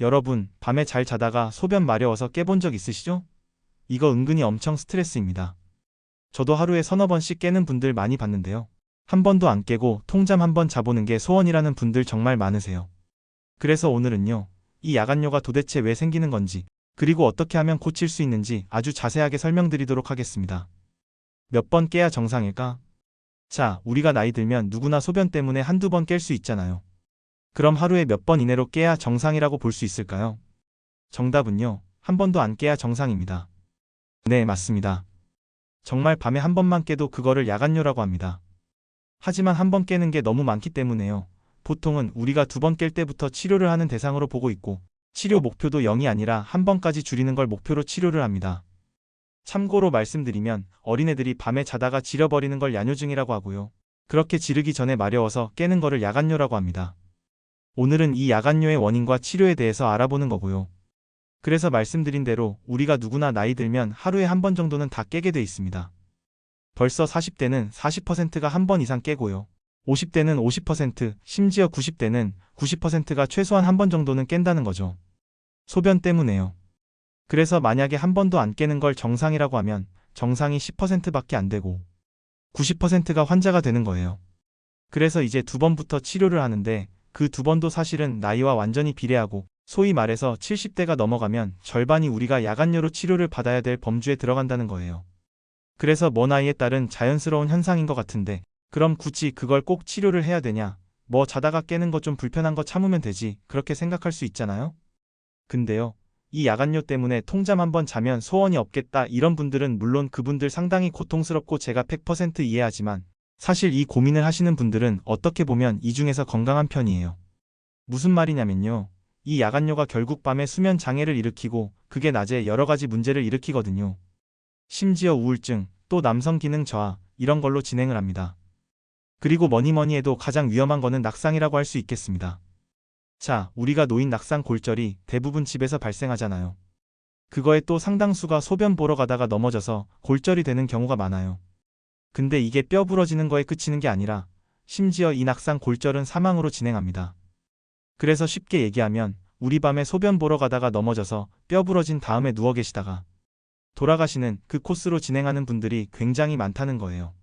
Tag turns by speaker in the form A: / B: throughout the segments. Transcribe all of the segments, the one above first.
A: 여러분, 밤에 잘 자다가 소변 마려워서 깨본 적 있으시죠? 이거 은근히 엄청 스트레스입니다. 저도 하루에 서너 번씩 깨는 분들 많이 봤는데요. 한 번도 안 깨고 통잠 한 번 자보는 게 소원이라는 분들 정말 많으세요. 그래서 오늘은요, 이 야간뇨가 도대체 왜 생기는 건지, 그리고 어떻게 하면 고칠 수 있는지 아주 자세하게 설명드리도록 하겠습니다. 몇 번 깨야 정상일까? 자, 우리가 나이 들면 누구나 소변 때문에 한두 번 깰 수 있잖아요. 그럼 하루에 몇 번 이내로 깨야 정상이라고 볼 수 있을까요? 정답은요, 한 번도 안 깨야 정상입니다. 네, 맞습니다. 정말 밤에 한 번만 깨도 그거를 야간뇨라고 합니다. 하지만 한 번 깨는 게 너무 많기 때문에요. 보통은 우리가 두 번 깰 때부터 치료를 하는 대상으로 보고 있고, 치료 목표도 0이 아니라 한 번까지 줄이는 걸 목표로 치료를 합니다. 참고로 말씀드리면 어린애들이 밤에 자다가 지려버리는 걸 야뇨증이라고 하고요. 그렇게 지르기 전에 마려워서 깨는 거를 야간뇨라고 합니다. 오늘은 이 야간뇨의 원인과 치료에 대해서 알아보는 거고요. 그래서 말씀드린 대로 우리가 누구나 나이 들면 하루에 한 번 정도는 다 깨게 돼 있습니다. 벌써 40대는 40%가 한 번 이상 깨고요. 50대는 50%, 심지어 90대는 90%가 최소한 한 번 정도는 깬다는 거죠. 소변 때문에요. 그래서 만약에 한 번도 안 깨는 걸 정상이라고 하면 정상이 10%밖에 안 되고 90%가 환자가 되는 거예요. 그래서 이제 두 번부터 치료를 하는데 그 두 번도 사실은 나이와 완전히 비례하고 소위 말해서 70대가 넘어가면 절반이 우리가 야간뇨로 치료를 받아야 될 범주에 들어간다는 거예요. 그래서 먼 나이에 따른 자연스러운 현상인 것 같은데 그럼 굳이 그걸 꼭 치료를 해야 되냐? 뭐 자다가 깨는 거좀 불편한 거 참으면 되지 그렇게 생각할 수 있잖아요? 근데요. 이 야간뇨 때문에 통잠 한번 자면 소원이 없겠다 이런 분들은 물론 그분들 상당히 고통스럽고 제가 100% 이해하지만 사실 이 고민을 하시는 분들은 어떻게 보면 이 중에서 건강한 편이에요. 무슨 말이냐면요. 이 야간뇨가 결국 밤에 수면 장애를 일으키고 그게 낮에 여러 가지 문제를 일으키거든요. 심지어 우울증, 또 남성 기능 저하 이런 걸로 진행을 합니다. 그리고 뭐니 뭐니 해도 가장 위험한 거는 낙상이라고 할 수 있겠습니다. 자, 우리가 놓인 낙상 골절이 대부분 집에서 발생하잖아요. 그거에 또 상당수가 소변 보러 가다가 넘어져서 골절이 되는 경우가 많아요. 근데 이게 뼈 부러지는 거에 그치는 게 아니라 심지어 이 낙상 골절은 사망으로 진행합니다. 그래서 쉽게 얘기하면 우리 밤에 소변 보러 가다가 넘어져서 뼈 부러진 다음에 누워 계시다가 돌아가시는 그 코스로 진행하는 분들이 굉장히 많다는 거예요.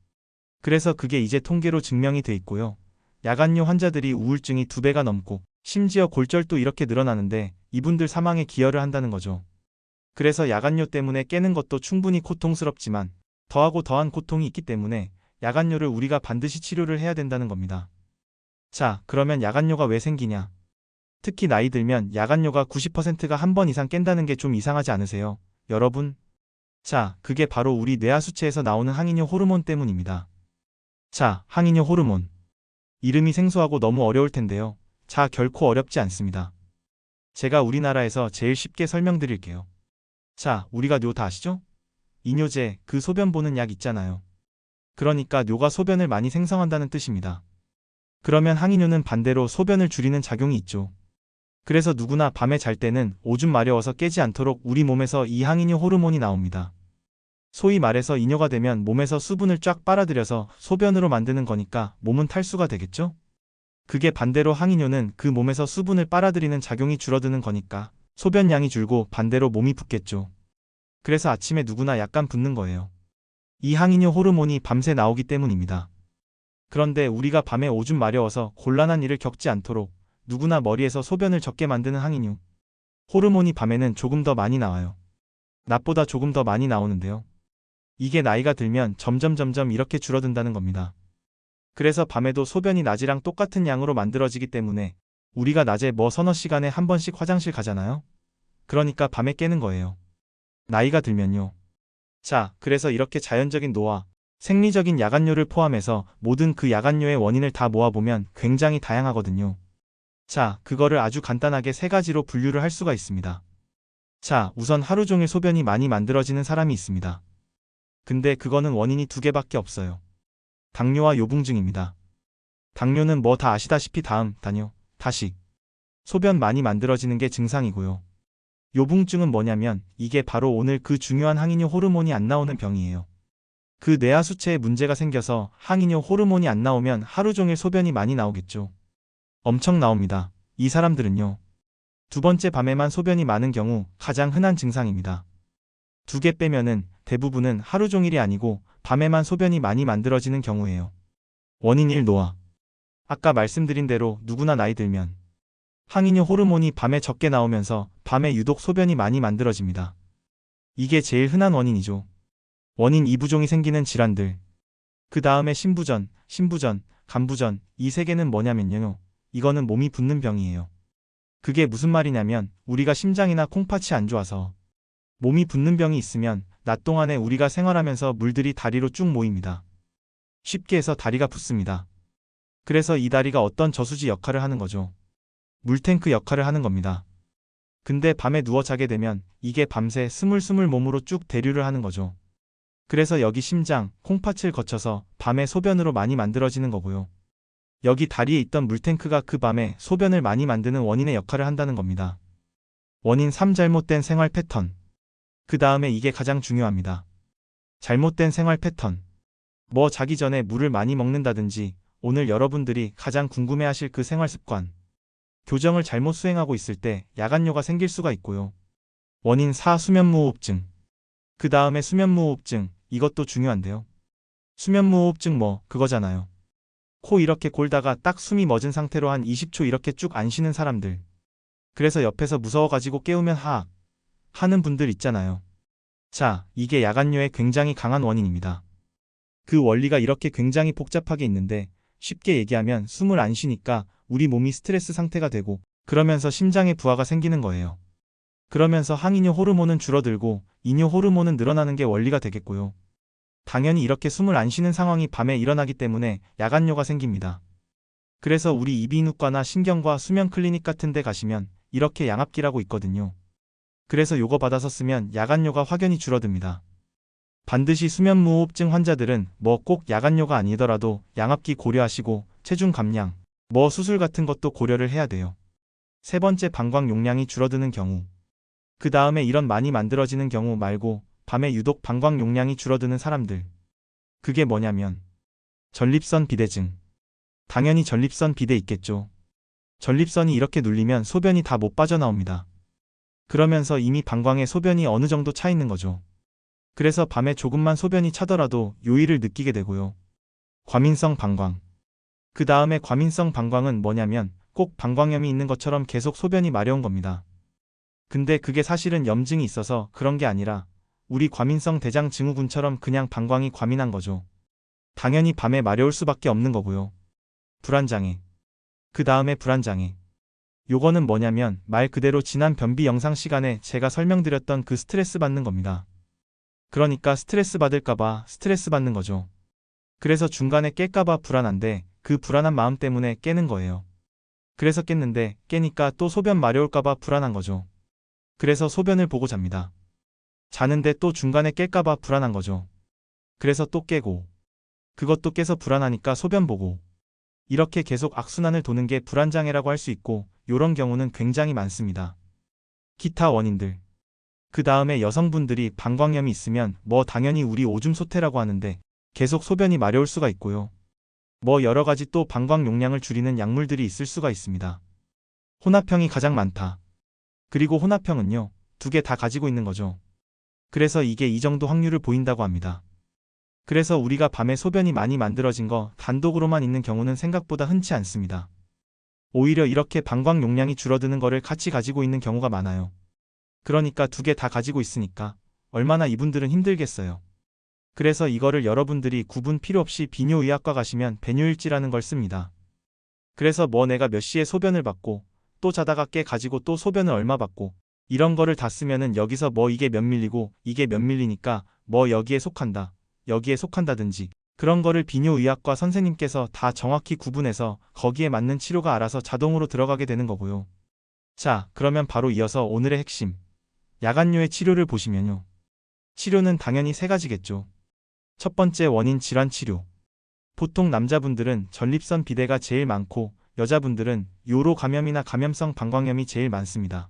A: 그래서 그게 이제 통계로 증명이 돼 있고요. 야간뇨 환자들이 우울증이 두 배가 넘고 심지어 골절도 이렇게 늘어나는데 이분들 사망에 기여를 한다는 거죠. 그래서 야간뇨 때문에 깨는 것도 충분히 고통스럽지만 더하고 더한 고통이 있기 때문에 야간뇨를 우리가 반드시 치료를 해야 된다는 겁니다. 자, 그러면 야간뇨가 왜 생기냐? 특히 나이 들면 야간뇨가 90%가 한 번 이상 깬다는 게 좀 이상하지 않으세요? 여러분? 자, 그게 바로 우리 뇌하수체에서 나오는 항이뇨 호르몬 때문입니다. 자, 항이뇨 호르몬. 이름이 생소하고 너무 어려울 텐데요. 자, 결코 어렵지 않습니다. 제가 우리나라에서 제일 쉽게 설명드릴게요. 자, 우리가 뇨 다 아시죠? 이뇨제, 그 소변 보는 약 있잖아요. 그러니까 뇨가 소변을 많이 생성한다는 뜻입니다. 그러면 항이뇨는 반대로 소변을 줄이는 작용이 있죠. 그래서 누구나 밤에 잘 때는 오줌 마려워서 깨지 않도록 우리 몸에서 이 항이뇨 호르몬이 나옵니다. 소위 말해서 이뇨가 되면 몸에서 수분을 쫙 빨아들여서 소변으로 만드는 거니까 몸은 탈수가 되겠죠? 그게 반대로 항이뇨는 그 몸에서 수분을 빨아들이는 작용이 줄어드는 거니까 소변량이 줄고 반대로 몸이 붓겠죠. 그래서 아침에 누구나 약간 붓는 거예요. 이 항이뇨 호르몬이 밤새 나오기 때문입니다. 그런데 우리가 밤에 오줌 마려워서 곤란한 일을 겪지 않도록 누구나 머리에서 소변을 적게 만드는 항이뇨. 호르몬이 밤에는 조금 더 많이 나와요. 낮보다 조금 더 많이 나오는데요. 이게 나이가 들면 점점 점점 이렇게 줄어든다는 겁니다. 그래서 밤에도 소변이 낮이랑 똑같은 양으로 만들어지기 때문에 우리가 낮에 뭐 서너 시간에 한 번씩 화장실 가잖아요? 그러니까 밤에 깨는 거예요. 나이가 들면요. 자, 그래서 이렇게 자연적인 노화, 생리적인 야간뇨를 포함해서 모든 그 야간뇨의 원인을 다 모아보면 굉장히 다양하거든요. 자, 그거를 아주 간단하게 세 가지로 분류를 할 수가 있습니다. 자, 우선 하루 종일 소변이 많이 만들어지는 사람이 있습니다. 근데 그거는 원인이 두 개밖에 없어요. 당뇨와 요붕증입니다. 당뇨는 뭐 다 아시다시피 다음, 단뇨, 다식. 소변 많이 만들어지는 게 증상이고요. 요붕증은 뭐냐면 이게 바로 오늘 그 중요한 항이뇨 호르몬이 안 나오는 병이에요. 그 뇌하 수체에 문제가 생겨서 항이뇨 호르몬이 안 나오면 하루 종일 소변이 많이 나오겠죠. 엄청 나옵니다. 이 사람들은요. 두 번째 밤에만 소변이 많은 경우 가장 흔한 증상입니다. 두 개 빼면은 대부분은 하루 종일이 아니고 밤에만 소변이 많이 만들어지는 경우예요. 원인 1 노화. 아까 말씀드린 대로 누구나 나이 들면 항이뇨 호르몬이 밤에 적게 나오면서 밤에 유독 소변이 많이 만들어집니다. 이게 제일 흔한 원인이죠. 원인 2부종이 생기는 질환들. 그 다음에 신부전, 신부전, 간부전 이 세 개는 뭐냐면요. 이거는 몸이 붓는 병이에요. 그게 무슨 말이냐면 우리가 심장이나 콩팥이 안 좋아서 몸이 붓는 병이 있으면 낮 동안에 우리가 생활하면서 물들이 다리로 쭉 모입니다. 쉽게 해서 다리가 붓습니다. 그래서 이 다리가 어떤 저수지 역할을 하는 거죠. 물탱크 역할을 하는 겁니다. 근데 밤에 누워 자게 되면 이게 밤새 스물스물 몸으로 쭉 대류를 하는 거죠. 그래서 여기 심장, 콩팥을 거쳐서 밤에 소변으로 많이 만들어지는 거고요. 여기 다리에 있던 물탱크가 그 밤에 소변을 많이 만드는 원인의 역할을 한다는 겁니다. 원인 3 잘못된 생활 패턴. 그 다음에 이게 가장 중요합니다. 잘못된 생활 패턴. 뭐 자기 전에 물을 많이 먹는다든지 오늘 여러분들이 가장 궁금해하실 그 생활 습관. 교정을 잘못 수행하고 있을 때 야간뇨가 생길 수가 있고요. 원인 4 수면무호흡증. 그 다음에 수면무호흡증. 이것도 중요한데요. 수면무호흡증 뭐 그거잖아요. 코 이렇게 골다가 딱 숨이 멎은 상태로 한 20초 이렇게 쭉 안 쉬는 사람들. 그래서 옆에서 무서워가지고 깨우면 하악 하는 분들 있잖아요. 자, 이게 야간뇨의 굉장히 강한 원인입니다. 그 원리가 이렇게 굉장히 복잡하게 있는데 쉽게 얘기하면 숨을 안 쉬니까 우리 몸이 스트레스 상태가 되고 그러면서 심장에 부하가 생기는 거예요. 그러면서 항이뇨 호르몬은 줄어들고 이뇨 호르몬은 늘어나는 게 원리가 되겠고요. 당연히 이렇게 숨을 안 쉬는 상황이 밤에 일어나기 때문에 야간뇨가 생깁니다. 그래서 우리 이비인후과나 신경과 수면 클리닉 같은 데 가시면 이렇게 양압기라고 있거든요. 그래서 요거 받아서 쓰면 야간뇨가 확연히 줄어듭니다. 반드시 수면무호흡증 환자들은 뭐 꼭 야간뇨가 아니더라도 양압기 고려하시고 체중 감량, 뭐 수술 같은 것도 고려를 해야 돼요. 세 번째 방광 용량이 줄어드는 경우. 그 다음에 이런 많이 만들어지는 경우 말고 밤에 유독 방광 용량이 줄어드는 사람들. 그게 뭐냐면 전립선 비대증. 당연히 전립선 비대 있겠죠. 전립선이 이렇게 눌리면 소변이 다 못 빠져나옵니다. 그러면서 이미 방광에 소변이 어느 정도 차 있는 거죠. 그래서 밤에 조금만 소변이 차더라도 요일을 느끼게 되고요. 과민성 방광. 그 다음에 과민성 방광은 뭐냐면 꼭 방광염이 있는 것처럼 계속 소변이 마려운 겁니다. 근데 그게 사실은 염증이 있어서 그런 게 아니라 우리 과민성 대장 증후군처럼 그냥 방광이 과민한 거죠. 당연히 밤에 마려울 수밖에 없는 거고요. 불안장애. 그 다음에 불안장애. 요거는 뭐냐면 말 그대로 지난 변비 영상 시간에 제가 설명드렸던 그 스트레스 받는 겁니다. 그러니까 스트레스 받을까봐 스트레스 받는 거죠. 그래서 중간에 깰까봐 불안한데 그 불안한 마음 때문에 깨는 거예요. 그래서 깼는데 깨니까 또 소변 마려울까봐 불안한 거죠. 그래서 소변을 보고 잡니다. 자는데 또 중간에 깰까봐 불안한 거죠. 그래서 또 깨고 그것도 깨서 불안하니까 소변 보고 이렇게 계속 악순환을 도는 게 불안장애라고 할 수 있고 요런 경우는 굉장히 많습니다. 기타 원인들. 그 다음에 여성분들이 방광염이 있으면 뭐 당연히 우리 오줌 소태라고 하는데 계속 소변이 마려울 수가 있고요. 뭐 여러 가지 또 방광 용량을 줄이는 약물들이 있을 수가 있습니다. 혼합형이 가장 많다. 그리고 혼합형은요, 두 개 다 가지고 있는 거죠. 그래서 이게 이 정도 확률을 보인다고 합니다. 그래서 우리가 밤에 소변이 많이 만들어진 거 단독으로만 있는 경우는 생각보다 흔치 않습니다. 오히려 이렇게 방광 용량이 줄어드는 거를 같이 가지고 있는 경우가 많아요. 그러니까 두 개 다 가지고 있으니까 얼마나 이분들은 힘들겠어요. 그래서 이거를 여러분들이 구분 필요 없이 비뇨의학과 가시면 배뇨일지라는 걸 씁니다. 그래서 뭐 내가 몇 시에 소변을 받고 또 자다가 깨 가지고 또 소변을 얼마 받고 이런 거를 다 쓰면은 여기서 뭐 이게 몇 밀리고 이게 몇 밀리니까 뭐 여기에 속한다. 여기에 속한다든지 그런 거를 비뇨의학과 선생님께서 다 정확히 구분해서 거기에 맞는 치료가 알아서 자동으로 들어가게 되는 거고요. 자, 그러면 바로 이어서 오늘의 핵심. 야간뇨의 치료를 보시면요. 치료는 당연히 세 가지겠죠. 첫 번째 원인 질환 치료. 보통 남자분들은 전립선 비대가 제일 많고 여자분들은 요로 감염이나 감염성 방광염이 제일 많습니다.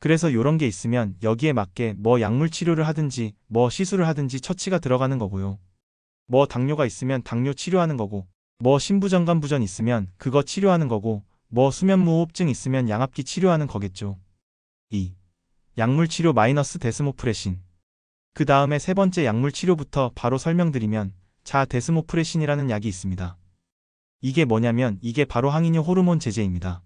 A: 그래서 요런 게 있으면 여기에 맞게 뭐 약물 치료를 하든지 뭐 시술을 하든지 처치가 들어가는 거고요. 뭐 당뇨가 있으면 당뇨 치료하는 거고 뭐 신부전간부전 있으면 그거 치료하는 거고 뭐 수면무호흡증 있으면 양압기 치료하는 거겠죠. 2. 약물 치료 마이너스 데스모프레신. 그 다음에 세 번째 약물 치료부터 바로 설명드리면 자 데스모프레신이라는 약이 있습니다. 이게 뭐냐면 이게 바로 항이뇨 호르몬 제제입니다.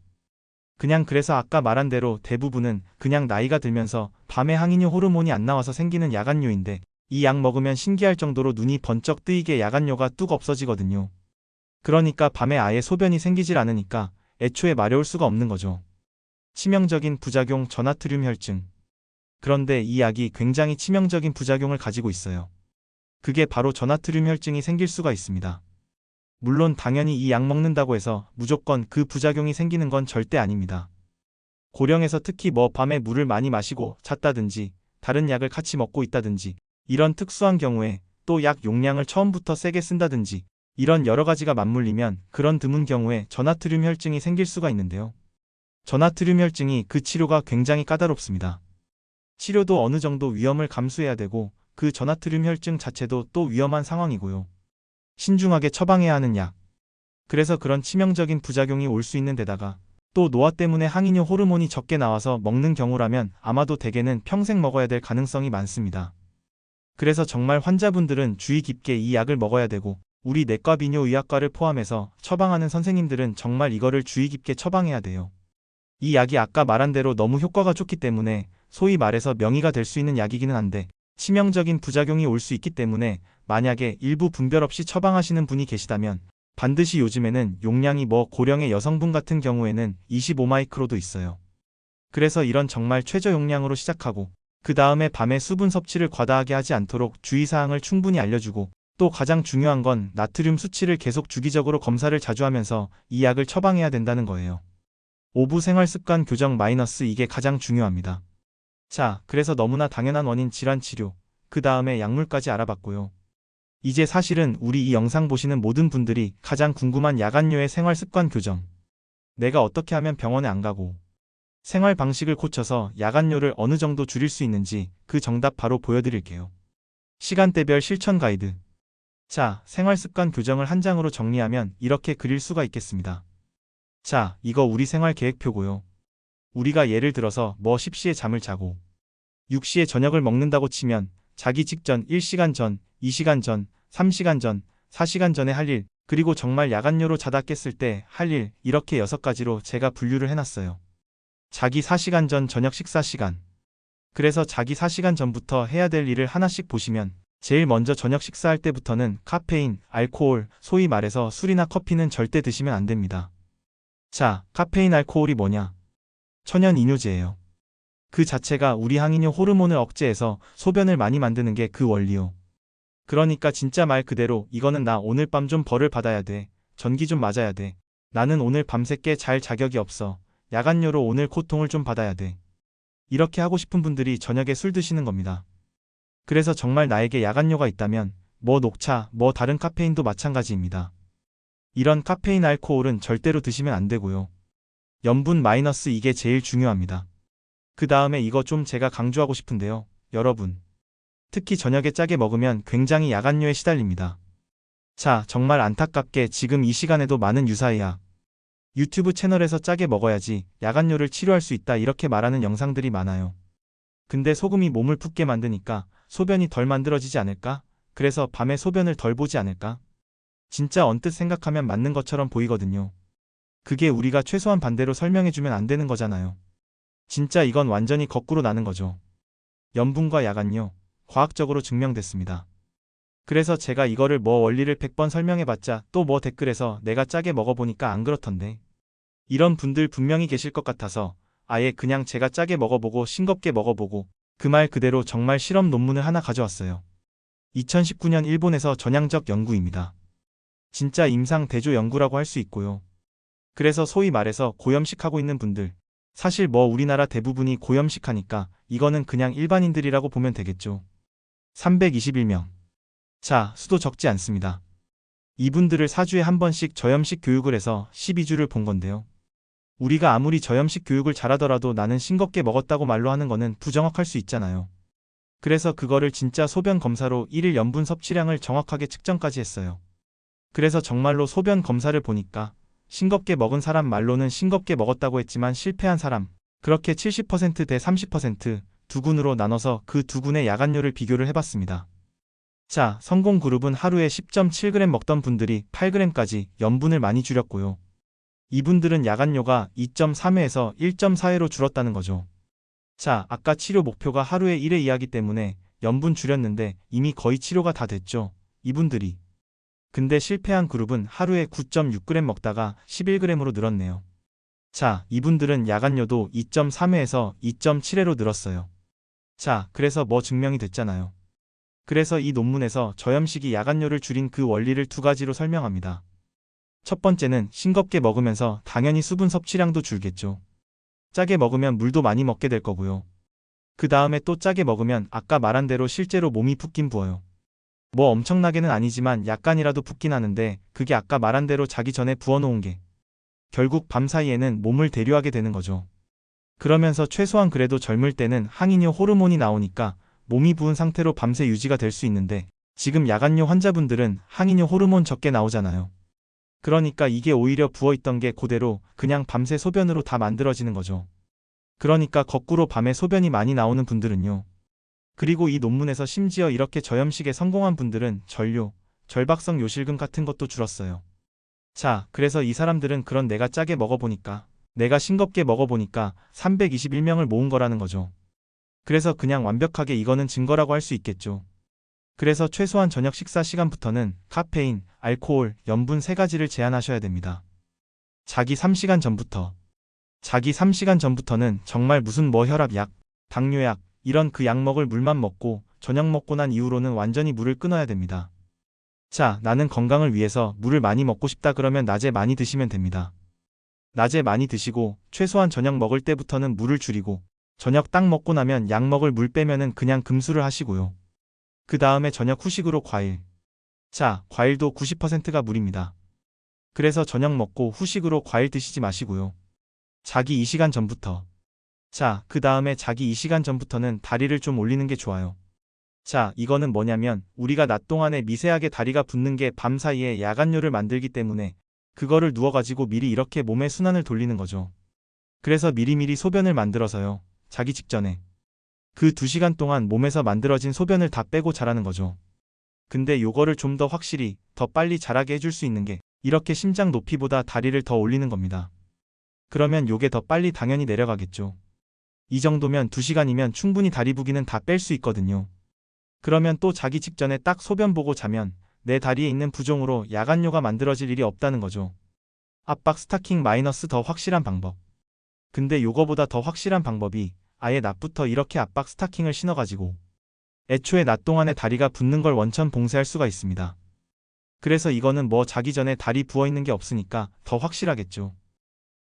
A: 그냥 그래서 아까 말한 대로 대부분은 그냥 나이가 들면서 밤에 항이뇨 호르몬이 안 나와서 생기는 야간뇨인데 이 약 먹으면 신기할 정도로 눈이 번쩍 뜨이게 야간뇨가 뚝 없어지거든요. 그러니까 밤에 아예 소변이 생기질 않으니까 애초에 마려울 수가 없는 거죠. 치명적인 부작용 전하트륨 혈증. 그런데 이 약이 굉장히 치명적인 부작용을 가지고 있어요. 그게 바로 전하트륨 혈증이 생길 수가 있습니다. 물론 당연히 이 약 먹는다고 해서 무조건 그 부작용이 생기는 건 절대 아닙니다. 고령에서 특히 뭐 밤에 물을 많이 마시고 잤다든지 다른 약을 같이 먹고 있다든지 이런 특수한 경우에 또 약 용량을 처음부터 세게 쓴다든지 이런 여러 가지가 맞물리면 그런 드문 경우에 전하트륨 혈증이 생길 수가 있는데요. 전하트륨 혈증이 그 치료가 굉장히 까다롭습니다. 치료도 어느 정도 위험을 감수해야 되고 그 전하트륨 혈증 자체도 또 위험한 상황이고요. 신중하게 처방해야 하는 약. 그래서 그런 치명적인 부작용이 올 수 있는 데다가 또 노화 때문에 항이뇨 호르몬이 적게 나와서 먹는 경우라면 아마도 대개는 평생 먹어야 될 가능성이 많습니다. 그래서 정말 환자분들은 주의 깊게 이 약을 먹어야 되고 우리 내과 비뇨 의학과를 포함해서 처방하는 선생님들은 정말 이거를 주의 깊게 처방해야 돼요. 이 약이 아까 말한 대로 너무 효과가 좋기 때문에 소위 말해서 명의가 될 수 있는 약이기는 한데 치명적인 부작용이 올 수 있기 때문에 만약에 일부 분별 없이 처방하시는 분이 계시다면 반드시 요즘에는 용량이 뭐 고령의 여성분 같은 경우에는 25마이크로도 있어요. 그래서 이런 정말 최저 용량으로 시작하고 그 다음에 밤에 수분 섭취를 과다하게 하지 않도록 주의사항을 충분히 알려주고 또 가장 중요한 건 나트륨 수치를 계속 주기적으로 검사를 자주 하면서 이 약을 처방해야 된다는 거예요. 오부 생활 습관 교정 마이너스 이게 가장 중요합니다. 자, 그래서 너무나 당연한 원인 질환 치료, 그 다음에 약물까지 알아봤고요. 이제 사실은 우리 이 영상 보시는 모든 분들이 가장 궁금한 야간요의 생활 습관 교정. 내가 어떻게 하면 병원에 안 가고 생활 방식을 고쳐서 야간요를 어느 정도 줄일 수 있는지 그 정답 바로 보여드릴게요. 시간대별 실천 가이드. 자, 생활 습관 교정을 한 장으로 정리하면 이렇게 그릴 수가 있겠습니다. 자, 이거 우리 생활 계획표고요. 우리가 예를 들어서 뭐 10시에 잠을 자고 6시에 저녁을 먹는다고 치면 자기 직전 1시간 전, 2시간 전, 3시간 전, 4시간 전에 할 일, 그리고 정말 야간요로 자다 깼을 때 할 일, 이렇게 6가지로 제가 분류를 해놨어요. 자기 4시간 전 저녁 식사 시간. 그래서 자기 4시간 전부터 해야 될 일을 하나씩 보시면 제일 먼저 저녁 식사할 때부터는 카페인, 알코올, 소위 말해서 술이나 커피는 절대 드시면 안 됩니다. 자, 카페인 알코올이 뭐냐? 천연 이뇨제예요. 그 자체가 우리 항이뇨 호르몬을 억제해서 소변을 많이 만드는 게 그 원리요. 그러니까 진짜 말 그대로 이거는 나 오늘 밤 좀 벌을 받아야 돼. 전기 좀 맞아야 돼. 나는 오늘 밤새 께잘 자격이 없어. 야간요로 오늘 고통을 좀 받아야 돼. 이렇게 하고 싶은 분들이 저녁에 술 드시는 겁니다. 그래서 정말 나에게 야간요가 있다면 뭐 녹차, 뭐 다른 카페인도 마찬가지입니다. 이런 카페인 알코올은 절대로 드시면 안 되고요. 염분 마이너스 이게 제일 중요합니다. 그 다음에 이거 좀 제가 강조하고 싶은데요. 여러분. 특히 저녁에 짜게 먹으면 굉장히 야간뇨에 시달립니다. 자, 정말 안타깝게 지금 이 시간에도 많은 유사의 약. 유튜브 채널에서 짜게 먹어야지 야간뇨를 치료할 수 있다 이렇게 말하는 영상들이 많아요. 근데 소금이 몸을 붓게 만드니까 소변이 덜 만들어지지 않을까? 그래서 밤에 소변을 덜 보지 않을까? 진짜 언뜻 생각하면 맞는 것처럼 보이거든요. 그게 우리가 최소한 반대로 설명해주면 안 되는 거잖아요. 진짜 이건 완전히 거꾸로 나는 거죠. 염분과 야간요. 과학적으로 증명됐습니다. 그래서 제가 이거를 뭐 원리를 100번 설명해봤자 또 뭐 댓글에서 내가 짜게 먹어보니까 안 그렇던데. 이런 분들 분명히 계실 것 같아서 아예 그냥 제가 짜게 먹어보고 싱겁게 먹어보고 그 말 그대로 정말 실험 논문을 하나 가져왔어요. 2019년 일본에서 전향적 연구입니다. 진짜 임상 대조 연구라고 할 수 있고요. 그래서 소위 말해서 고염식 하고 있는 분들, 사실 뭐 우리나라 대부분이 고염식 하니까 이거는 그냥 일반인들이라고 보면 되겠죠. 321명. 자, 수도 적지 않습니다. 이분들을 4주에 한 번씩 저염식 교육을 해서 12주를 본 건데요. 우리가 아무리 저염식 교육을 잘하더라도 나는 싱겁게 먹었다고 말로 하는 거는 부정확할 수 있잖아요. 그래서 그거를 진짜 소변 검사로 1일 염분 섭취량을 정확하게 측정까지 했어요. 그래서 정말로 소변 검사를 보니까 싱겁게 먹은 사람 말로는 싱겁게 먹었다고 했지만 실패한 사람, 그렇게 70%대 30%두 군으로 나눠서 그 두 군의 야간료를 비교를 해봤습니다. 자, 성공 그룹은 하루에 10.7g 먹던 분들이 8g까지 염분을 많이 줄였고요. 이분들은 야간료가 2.3회에서 1.4회로 줄었다는 거죠. 자, 아까 치료 목표가 하루에 1회 이하기 때문에 염분 줄였는데 이미 거의 치료가 다 됐죠. 이분들이. 근데 실패한 그룹은 하루에 9.6g 먹다가 11g으로 늘었네요. 자, 이분들은 야간료도 2.3회에서 2.7회로 늘었어요. 자, 그래서 뭐 증명이 됐잖아요. 그래서 이 논문에서 저염식이 야간료를 줄인 그 원리를 두 가지로 설명합니다. 첫 번째는 싱겁게 먹으면서 당연히 수분 섭취량도 줄겠죠. 짜게 먹으면 물도 많이 먹게 될 거고요. 그 다음에 또 짜게 먹으면 아까 말한 대로 실제로 몸이 붓긴 부어요. 뭐 엄청나게는 아니지만 약간이라도 붓긴 하는데 그게 아까 말한 대로 자기 전에 부어놓은 게 결국 밤 사이에는 몸을 대류하게 되는 거죠. 그러면서 최소한 그래도 젊을 때는 항인효 호르몬이 나오니까 몸이 부은 상태로 밤새 유지가 될 수 있는데 지금 야간뇨 환자분들은 항인효 호르몬 적게 나오잖아요. 그러니까 이게 오히려 부어있던 게 그대로 그냥 밤새 소변으로 다 만들어지는 거죠. 그러니까 거꾸로 밤에 소변이 많이 나오는 분들은요. 그리고 이 논문에서 심지어 이렇게 저염식에 성공한 분들은 전료, 절박성 요실금 같은 것도 줄었어요. 자, 그래서 이 사람들은 그런 내가 짜게 먹어보니까, 내가 싱겁게 먹어보니까 321명을 모은 거라는 거죠. 그래서 그냥 완벽하게 이거는 증거라고 할 수 있겠죠. 그래서 최소한 저녁 식사 시간부터는 카페인, 알코올, 염분 세 가지를 제한하셔야 됩니다. 자기 3시간 전부터. 자기 3시간 전부터는 정말 무슨 뭐 혈압약, 당뇨약, 이런 그 약 먹을 물만 먹고 저녁 먹고 난 이후로는 완전히 물을 끊어야 됩니다. 자, 나는 건강을 위해서 물을 많이 먹고 싶다 그러면 낮에 많이 드시면 됩니다. 낮에 많이 드시고 최소한 저녁 먹을 때부터는 물을 줄이고 저녁 딱 먹고 나면 약 먹을 물 빼면은 그냥 금수를 하시고요. 그 다음에 저녁 후식으로 과일. 자, 과일도 90%가 물입니다. 그래서 저녁 먹고 후식으로 과일 드시지 마시고요. 자기 2시간 전부터. 자, 그 다음에 자기 2시간 전부터는 다리를 좀 올리는 게 좋아요. 자, 이거는 뭐냐면 우리가 낮 동안에 미세하게 다리가 붓는 게 밤 사이에 야간료를 만들기 때문에 그거를 누워가지고 미리 이렇게 몸의 순환을 돌리는 거죠. 그래서 미리미리 소변을 만들어서요. 자기 직전에. 그 2시간 동안 몸에서 만들어진 소변을 다 빼고 자라는 거죠. 근데 요거를 좀 더 확실히 더 빨리 자라게 해줄 수 있는 게 이렇게 심장 높이보다 다리를 더 올리는 겁니다. 그러면 요게 더 빨리 당연히 내려가겠죠. 이 정도면 2시간이면 충분히 다리 부기는 다 뺄 수 있거든요. 그러면 또 자기 직전에 딱 소변 보고 자면 내 다리에 있는 부종으로 야간뇨가 만들어질 일이 없다는 거죠. 압박 스타킹 마이너스 더 확실한 방법. 근데 요거보다 더 확실한 방법이 아예 낮부터 이렇게 압박 스타킹을 신어가지고 애초에 낮 동안에 다리가 붓는 걸 원천 봉쇄할 수가 있습니다. 그래서 이거는 뭐 자기 전에 다리 부어있는 게 없으니까 더 확실하겠죠.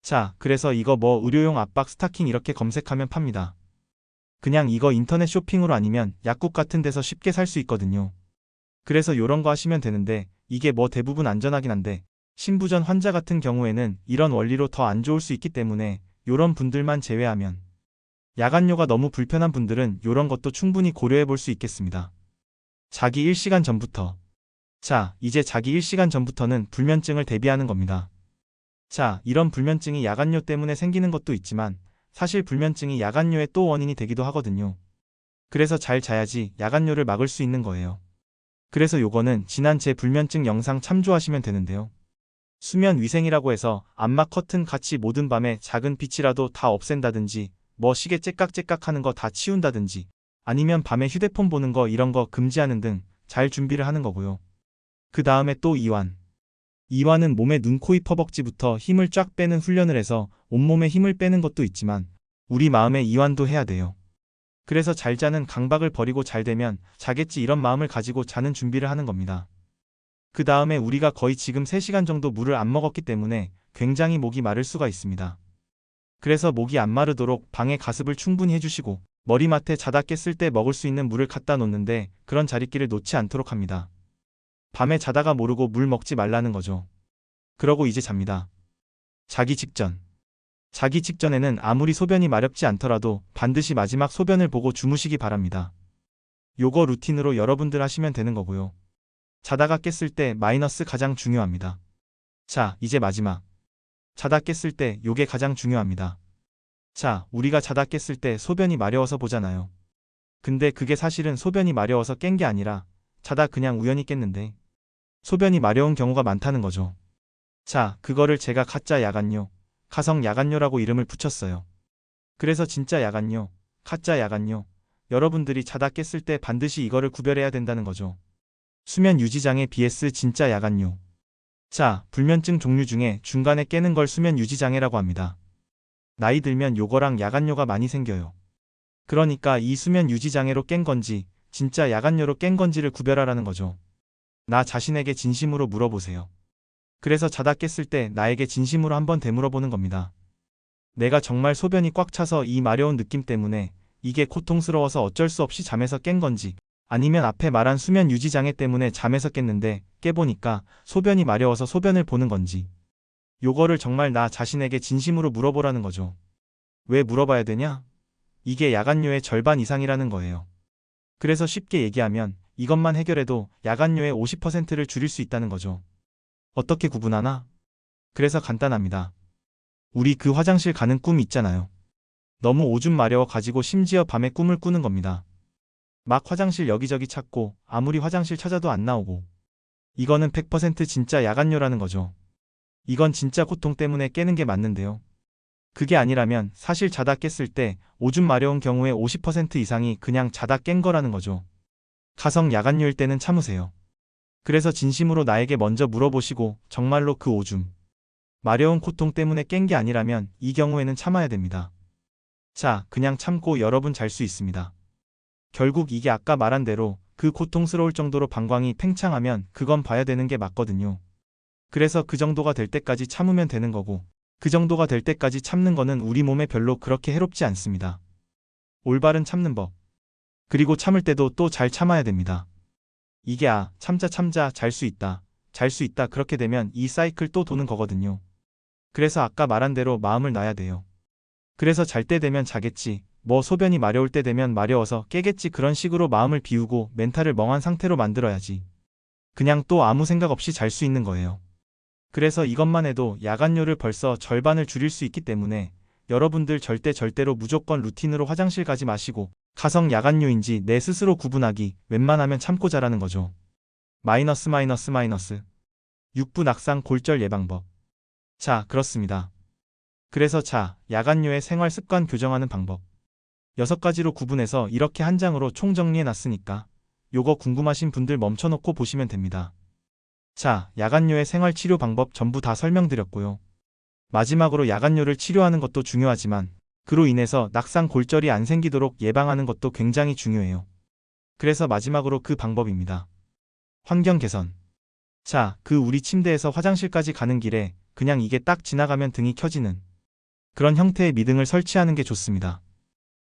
A: 자, 그래서 이거 뭐 의료용 압박 스타킹 이렇게 검색하면 팝니다. 그냥 이거 인터넷 쇼핑으로 아니면 약국 같은 데서 쉽게 살 수 있거든요. 그래서 요런 거 하시면 되는데 이게 뭐 대부분 안전하긴 한데 신부전 환자 같은 경우에는 이런 원리로 더 안 좋을 수 있기 때문에 요런 분들만 제외하면 야간료가 너무 불편한 분들은 요런 것도 충분히 고려해 볼 수 있겠습니다. 자기 1시간 전부터 자, 이제 자기 1시간 전부터는 불면증을 대비하는 겁니다. 자, 이런 불면증이 야간뇨 때문에 생기는 것도 있지만 사실 불면증이 야간뇨의 또 원인이 되기도 하거든요. 그래서 잘 자야지 야간뇨를 막을 수 있는 거예요. 그래서 요거는 지난 제 불면증 영상 참조하시면 되는데요. 수면 위생이라고 해서 암막 커튼 같이 모든 밤에 작은 빛이라도 다 없앤다든지 뭐 시계 째깍째깍 하는 거 다 치운다든지 아니면 밤에 휴대폰 보는 거 이런 거 금지하는 등 잘 준비를 하는 거고요. 그 다음에 또 이완. 이완은 몸의 눈, 코, 입, 허벅지부터 힘을 쫙 빼는 훈련을 해서 온몸에 힘을 빼는 것도 있지만 우리 마음의 이완도 해야 돼요. 그래서 잘 자는 강박을 버리고 잘 되면 자겠지 이런 마음을 가지고 자는 준비를 하는 겁니다. 그 다음에 우리가 거의 지금 3시간 정도 물을 안 먹었기 때문에 굉장히 목이 마를 수가 있습니다. 그래서 목이 안 마르도록 방에 가습을 충분히 해주시고 머리맡에 자다 깼을 때 먹을 수 있는 물을 갖다 놓는데 그런 자리끼를 놓지 않도록 합니다. 밤에 자다가 모르고 물 먹지 말라는 거죠. 그러고 이제 잡니다. 자기 직전. 자기 직전에는 아무리 소변이 마렵지 않더라도 반드시 마지막 소변을 보고 주무시기 바랍니다. 요거 루틴으로 여러분들 하시면 되는 거고요. 자다가 깼을 때 마이너스 가장 중요합니다. 자, 이제 마지막. 자다 깼을 때 요게 가장 중요합니다. 자, 우리가 자다 깼을 때 소변이 마려워서 보잖아요. 근데 그게 사실은 소변이 마려워서 깬 게 아니라 자다 그냥 우연히 깼는데 소변이 마려운 경우가 많다는 거죠. 자, 그거를 제가 가짜 야간뇨, 가성 야간뇨라고 이름을 붙였어요. 그래서 진짜 야간뇨, 가짜 야간뇨, 여러분들이 자다 깼을 때 반드시 이거를 구별해야 된다는 거죠. 수면 유지장애 BS 진짜 야간뇨. 자, 불면증 종류 중에 중간에 깨는 걸 수면 유지장애라고 합니다. 나이 들면 요거랑 야간뇨가 많이 생겨요. 그러니까 이 수면 유지장애로 깬 건지 진짜 야간뇨로 깬 건지를 구별하라는 거죠. 나 자신에게 진심으로 물어보세요. 그래서 자다 깼을 때 나에게 진심으로 한번 되물어보는 겁니다. 내가 정말 소변이 꽉 차서 이 마려운 느낌 때문에 이게 고통스러워서 어쩔 수 없이 잠에서 깬 건지 아니면 앞에 말한 수면 유지 장애 때문에 잠에서 깼는데 깨보니까 소변이 마려워서 소변을 보는 건지 요거를 정말 나 자신에게 진심으로 물어보라는 거죠. 왜 물어봐야 되냐? 이게 야간뇨의 절반 이상이라는 거예요. 그래서 쉽게 얘기하면 이것만 해결해도 야간뇨의 50%를 줄일 수 있다는 거죠. 어떻게 구분하나? 그래서 간단합니다. 우리 그 화장실 가는 꿈 있잖아요. 너무 오줌 마려워 가지고 심지어 밤에 꿈을 꾸는 겁니다. 막 화장실 여기저기 찾고 아무리 화장실 찾아도 안 나오고 이거는 100% 진짜 야간뇨라는 거죠. 이건 진짜 고통 때문에 깨는 게 맞는데요. 그게 아니라면 사실 자다 깼을 때 오줌 마려운 경우에 50% 이상이 그냥 자다 깬 거라는 거죠. 가성 야간뇨일 때는 참으세요. 그래서 진심으로 나에게 먼저 물어보시고 정말로 그 오줌 마려운 고통 때문에 깬 게 아니라면 이 경우에는 참아야 됩니다. 자, 그냥 참고 여러분 잘 수 있습니다. 결국 이게 아까 말한 대로 그 고통스러울 정도로 방광이 팽창하면 그건 봐야 되는 게 맞거든요. 그래서 그 정도가 될 때까지 참으면 되는 거고 그 정도가 될 때까지 참는 거는 우리 몸에 별로 그렇게 해롭지 않습니다. 올바른 참는 법. 그리고 참을 때도 또 잘 참아야 됩니다. 이게 아, 참자 참자 잘 수 있다. 잘 수 있다 그렇게 되면 이 사이클 또 도는 거거든요. 그래서 아까 말한 대로 마음을 놔야 돼요. 그래서 잘 때 되면 자겠지. 뭐 소변이 마려울 때 되면 마려워서 깨겠지 그런 식으로 마음을 비우고 멘탈을 멍한 상태로 만들어야지. 그냥 또 아무 생각 없이 잘 수 있는 거예요. 그래서 이것만 해도 야간료를 벌써 절반을 줄일 수 있기 때문에 여러분들 절대 절대로 무조건 루틴으로 화장실 가지 마시고 가성 야간료인지 내 스스로 구분하기 웬만하면 참고 자라는 거죠. 마이너스 마이너스 마이너스 6부 낙상 골절 예방법 자 그렇습니다. 그래서 자 야간료의 생활 습관 교정하는 방법 여섯 가지로 구분해서 이렇게 한 장으로 총정리해 놨으니까 요거 궁금하신 분들 멈춰놓고 보시면 됩니다. 자, 야간뇨의 생활치료 방법 전부 다 설명드렸고요. 마지막으로 야간뇨를 치료하는 것도 중요하지만 그로 인해서 낙상 골절이 안 생기도록 예방하는 것도 굉장히 중요해요. 그래서 마지막으로 그 방법입니다. 환경 개선. 자, 그 우리 침대에서 화장실까지 가는 길에 그냥 이게 딱 지나가면 등이 켜지는 그런 형태의 미등을 설치하는 게 좋습니다.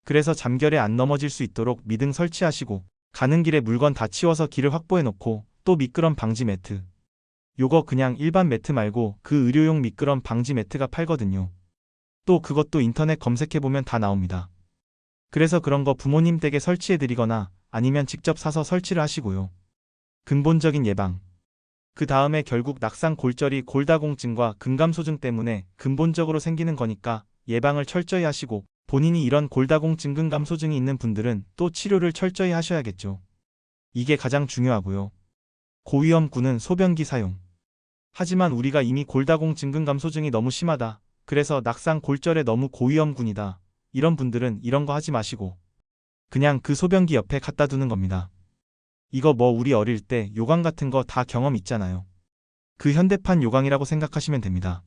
A: 그래서 잠결에 안 넘어질 수 있도록 미등 설치하시고 가는 길에 물건 다 치워서 길을 확보해 놓고 또 미끄럼 방지 매트. 요거 그냥 일반 매트 말고 그 의료용 미끄럼 방지 매트가 팔거든요. 또 그것도 인터넷 검색해보면 다 나옵니다. 그래서 그런 거 부모님 댁에 설치해드리거나 아니면 직접 사서 설치를 하시고요. 근본적인 예방. 그 다음에 결국 낙상 골절이 골다공증과 근감소증 때문에 근본적으로 생기는 거니까 예방을 철저히 하시고 본인이 이런 골다공증 근감소증이 있는 분들은 또 치료를 철저히 하셔야겠죠. 이게 가장 중요하고요. 고위험군은 소변기 사용. 하지만 우리가 이미 골다공 증 근 감소증이 너무 심하다. 그래서 낙상 골절에 너무 고위험군이다. 이런 분들은 이런 거 하지 마시고 그냥 그 소변기 옆에 갖다 두는 겁니다. 이거 뭐 우리 어릴 때 요강 같은 거 다 경험 있잖아요. 그 현대판 요강이라고 생각하시면 됩니다.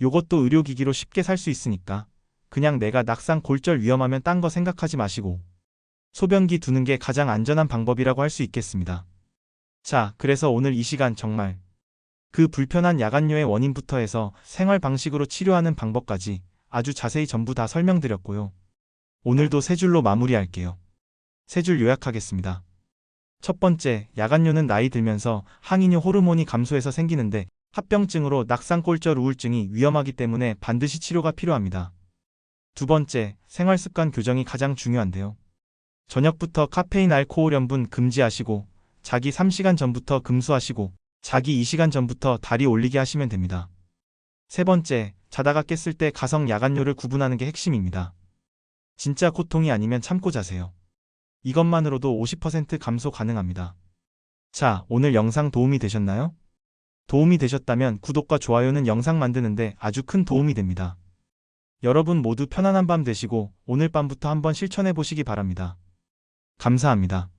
A: 요것도 의료기기로 쉽게 살 수 있으니까 그냥 내가 낙상 골절 위험하면 딴 거 생각하지 마시고 소변기 두는 게 가장 안전한 방법이라고 할 수 있겠습니다. 자, 그래서 오늘 이 시간 정말 그 불편한 야간뇨의 원인부터 해서 생활 방식으로 치료하는 방법까지 아주 자세히 전부 다 설명드렸고요. 오늘도 세 줄로 마무리할게요. 세 줄 요약하겠습니다. 첫 번째, 야간뇨는 나이 들면서 항이뇨 호르몬이 감소해서 생기는데 합병증으로 낙상골절 우울증이 위험하기 때문에 반드시 치료가 필요합니다. 두 번째, 생활습관 교정이 가장 중요한데요. 저녁부터 카페인 알코올 염분 금지하시고 자기 3시간 전부터 금수하시고 자기 2시간 전부터 다리 올리게 하시면 됩니다. 세 번째, 자다가 깼을 때 가성 야간료를 구분하는 게 핵심입니다. 진짜 고통이 아니면 참고 자세요. 이것만으로도 50% 감소 가능합니다. 자, 오늘 영상 도움이 되셨나요? 도움이 되셨다면 구독과 좋아요는 영상 만드는데 아주 큰 도움이 됩니다. 여러분 모두 편안한 밤 되시고 오늘 밤부터 한번 실천해 보시기 바랍니다. 감사합니다.